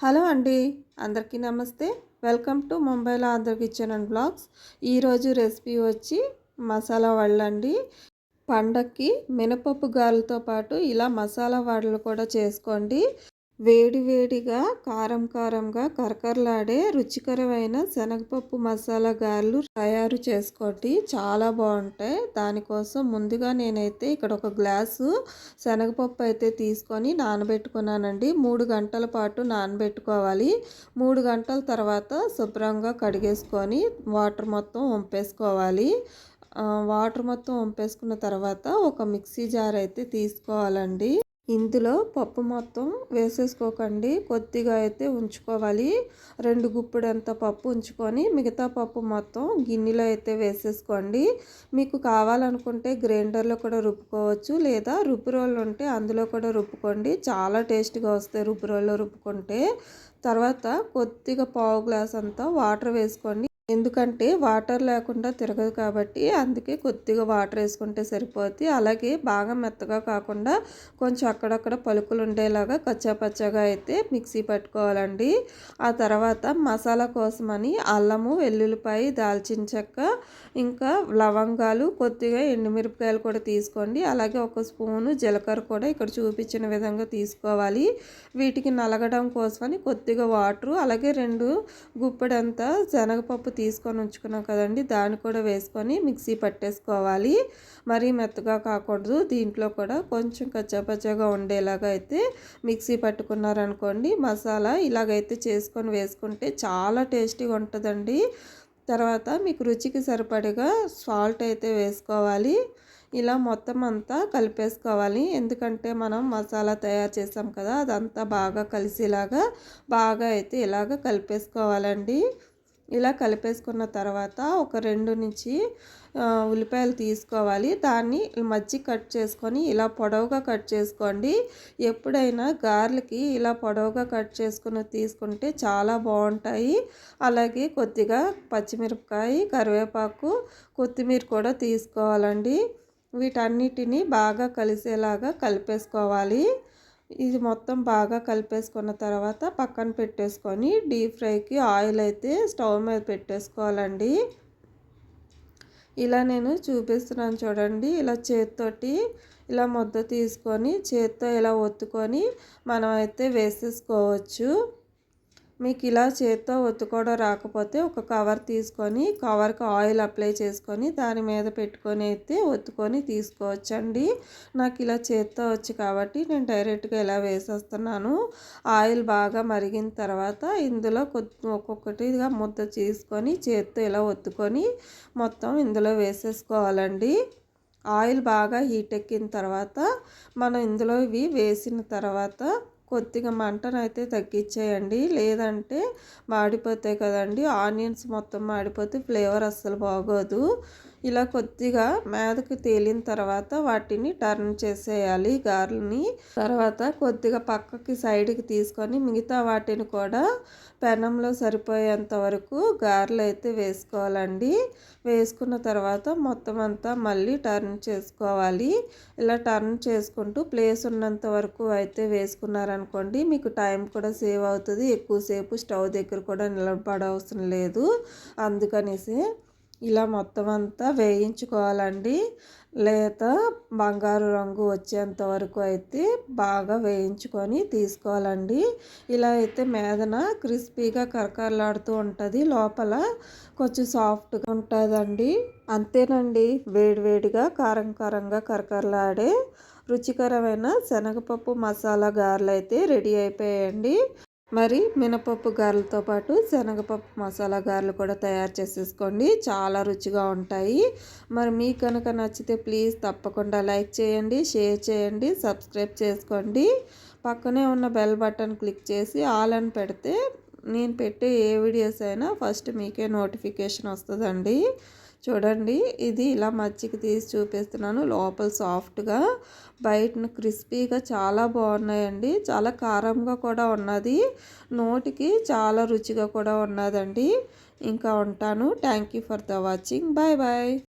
Hello అండి అందరికీ నమస్తే. వెల్కమ్ టు ముంబైలో ఆంధ్ర కిచెన్ అండ్ బ్లాగ్స్. ఈరోజు రెసిపీ వచ్చి మసాలా వడలండి. పండక్కి మినపప్పు గారెలతో పాటు ఇలా మసాలా వడలు కూడా చేసుకోండి. వేడివేడిగా కారం కారంగా కరకరలాడే రుచికరమైన శనగపప్పు మసాలా గారెలు తయారు చేసుకోండి. చాలా బాగుంటాయి. దానికోసం ముందుగా నేనైతే ఇక్కడ ఒక గ్లాసు శనగపప్పు అయితే తీసుకొని నానబెట్టుకున్నానండి. మూడు గంటల పాటు నానబెట్టుకోవాలి. మూడు గంటల తర్వాత శుభ్రంగా కడిగేసుకొని వాటర్ మొత్తం వంపేసుకోవాలి. వాటర్ మొత్తం వంపేసుకున్న తర్వాత ఒక మిక్సీ జార్ అయితే తీసుకోవాలండి. ఇందులో పప్పు మొత్తం వేసేసుకోకండి కొద్దిగా అయితే ఉంచుకోవాలి. రెండు గుప్పిడంత పప్పు ఉంచుకొని మిగతా పప్పు మొత్తం గిన్నెలో అయితే వేసేసుకోండి. మీకు కావాలనుకుంటే గ్రైండర్లో కూడా రుబ్బుకోవచ్చు లేదా రుబ్బు రోళ్ళు ఉంటే అందులో కూడా రుబ్బుకోండి. చాలా టేస్ట్గా వస్తాయి రుబ్బు రోల్లో రుబ్బుకుంటే. తర్వాత కొద్దిగా పావు గ్లాస్ అంతా వాటర్ వేసుకోండి. ఎందుకంటే వాటర్ లేకుండా తిరగదు కాబట్టి అందుకే కొద్దిగా వాటర్ వేసుకుంటే సరిపోద్ది. అలాగే బాగా మెత్తగా కాకుండా కొంచెం అక్కడక్కడ పలుకులు ఉండేలాగా కచ్చాపచ్చగా అయితే మిక్సీ పట్టుకోవాలండి. ఆ తర్వాత మసాలా కోసమని అల్లము వెల్లుల్లిపాయ దాల్చిన చెక్క ఇంకా లవంగాలు కొద్దిగా ఎండుమిరపకాయలు కూడా తీసుకోండి. అలాగే ఒక స్పూను జీలకర్ర కూడా ఇక్కడ చూపించిన విధంగా తీసుకోవాలి. వీటికి నలగడం కోసమని కొద్దిగా వాటరు అలాగే రెండు గుప్పెడంతా శనగపప్పు తీసుకొని ఉంచుకున్నాం కదండి. దాన్ని కూడా వేసుకొని మిక్సీ పట్టేసుకోవాలి. మరీ మెత్తగా కాకూడదు. దీంట్లో కూడా కొంచెం కచ్చపచ్చగా ఉండేలాగా అయితే మిక్సీ పట్టుకున్నారనుకోండి మసాలా ఇలాగైతే చేసుకొని వేసుకుంటే చాలా టేస్టీగా ఉంటుందండి. తర్వాత మీకు రుచికి సరిపడగా సాల్ట్ అయితే వేసుకోవాలి. ఇలా మొత్తం అంతా కలిపేసుకోవాలి. ఎందుకంటే మనం మసాలా తయారు చేసాం కదా అదంతా బాగా కలిసేలాగా బాగా అయితే ఇలాగ కలిపేసుకోవాలండి. ఇలా కలిపేసుకున్న తర్వాత ఒక రెండు నుంచి ఉల్లిపాయలు తీసుకోవాలి. దాన్ని మజ్జి కట్ చేసుకొని ఇలా పొడవుగా కట్ చేసుకోండి. ఎప్పుడైనా గార్లకి ఇలా పొడవుగా కట్ చేసుకుని తీసుకుంటే చాలా బాగుంటాయి. అలాగే కొద్దిగా పచ్చిమిరపకాయ కరివేపాకు కొత్తిమీర కూడా తీసుకోవాలండి. వీటన్నిటిని బాగా కలిసేలాగా కలిపేసుకోవాలి. ఇది మొత్తం బాగా కలిపేసుకున్న తర్వాత పక్కన పెట్టేసుకొని డీప్ ఫ్రైకి ఆయిల్ అయితే స్టవ్ మీద పెట్టేసుకోవాలండి. ఇలా నేను చూపిస్తున్నాను చూడండి ఇలా చేతితోటి ఇలా ముద్ద తీసుకొని చేత్తో ఇలా ఒత్తుకొని మనం అయితే వేసేసుకోవచ్చు. మీకు ఇలా చేత్తో ఒత్తుకోవడం రాకపోతే ఒక కవర్ తీసుకొని కవర్కి ఆయిల్ అప్లై చేసుకొని దాని మీద పెట్టుకొని అయితే ఒత్తుకొని తీసుకోవచ్చండి. నాకు ఇలా చేత్తో వచ్చి కాబట్టి నేను డైరెక్ట్గా ఇలా వేసేస్తున్నాను. ఆయిల్ బాగా మరిగిన తర్వాత ఇందులో ఒక్కొక్కటిగా ముద్ద తీసుకొని చేత్తో ఇలా ఒత్తుకొని మొత్తం ఇందులో వేసేసుకోవాలండి. ఆయిల్ బాగా హీట్ ఎక్కిన తర్వాత మనం ఇందులో ఇవి వేసిన తర్వాత కొద్దిగా మంటను అయితే తగ్గించేయండి. లేదంటే మాడిపోతాయి కదండి. ఆనియన్స్ మొత్తం మాడిపోతే ఫ్లేవర్ అస్సలు బాగోదు. ఇలా కొద్దిగా మీదకి తేలిన తర్వాత వాటిని టర్న్ చేసేయాలి. గారెలని తర్వాత కొద్దిగా పక్కకి సైడ్కి తీసుకొని మిగతా వాటిని కూడా పెనంలో సరిపోయేంత వరకు గారెలు అయితే వేసుకోవాలండి. వేసుకున్న తర్వాత మొత్తం అంతా మళ్ళీ టర్న్ చేసుకోవాలి. ఇలా టర్న్ చేసుకుంటూ ప్లేస్ ఉన్నంత వరకు అయితే వేసుకున్నారనుకోండి మీకు టైం కూడా సేవ్ అవుతుంది. ఎక్కువసేపు స్టవ్ దగ్గర కూడా నిలబడవసరం లేదు. అందుకనేసి ఇలా మొత్తం అంతా వేయించుకోవాలండి. లేత బంగారు రంగు వచ్చేంత వరకు అయితే బాగా వేయించుకొని తీసుకోవాలండి. ఇలా అయితే మేదన క్రిస్పీగా కరకరలాడుతూ ఉంటుంది. లోపల కొంచెం సాఫ్ట్గా ఉంటుందండి. అంతేనండి. వేడివేడిగా కారం కారంగా కరకరలాడే రుచికరమైన శనగపప్పు మసాలా గారెలు అయితే రెడీ అయిపోయాయండి. మరి మినపప్పు గారెలతో పాటు శనగపప్పు మసాలా గారెలు కూడా తయారు చేసేసుకోండి. చాలా రుచిగా ఉంటాయి. మరి మీకు కనుక నచ్చితే ప్లీజ్ తప్పకుండా లైక్ చేయండి షేర్ చేయండి సబ్స్క్రైబ్ చేసుకోండి. పక్కనే ఉన్న బెల్ బటన్ క్లిక్ చేసి ఆల్ అని పెడితే నేను పెట్టే ఏ వీడియోస్ అయినా ఫస్ట్ మీకే నోటిఫికేషన్ వస్తుందండి. చూడండి ఇది ఇలా మజ్జిగ తీసి చూపిస్తున్నాను. లోపల సాఫ్ట్గా బయటన క్రిస్పీగా చాలా బాగున్నాయండి. చాలా కారంగా కూడా ఉన్నది. నోటికి చాలా రుచిగా కూడా ఉన్నదండి. ఇంకా ఉంటాను. Thank for the watching. Bye bye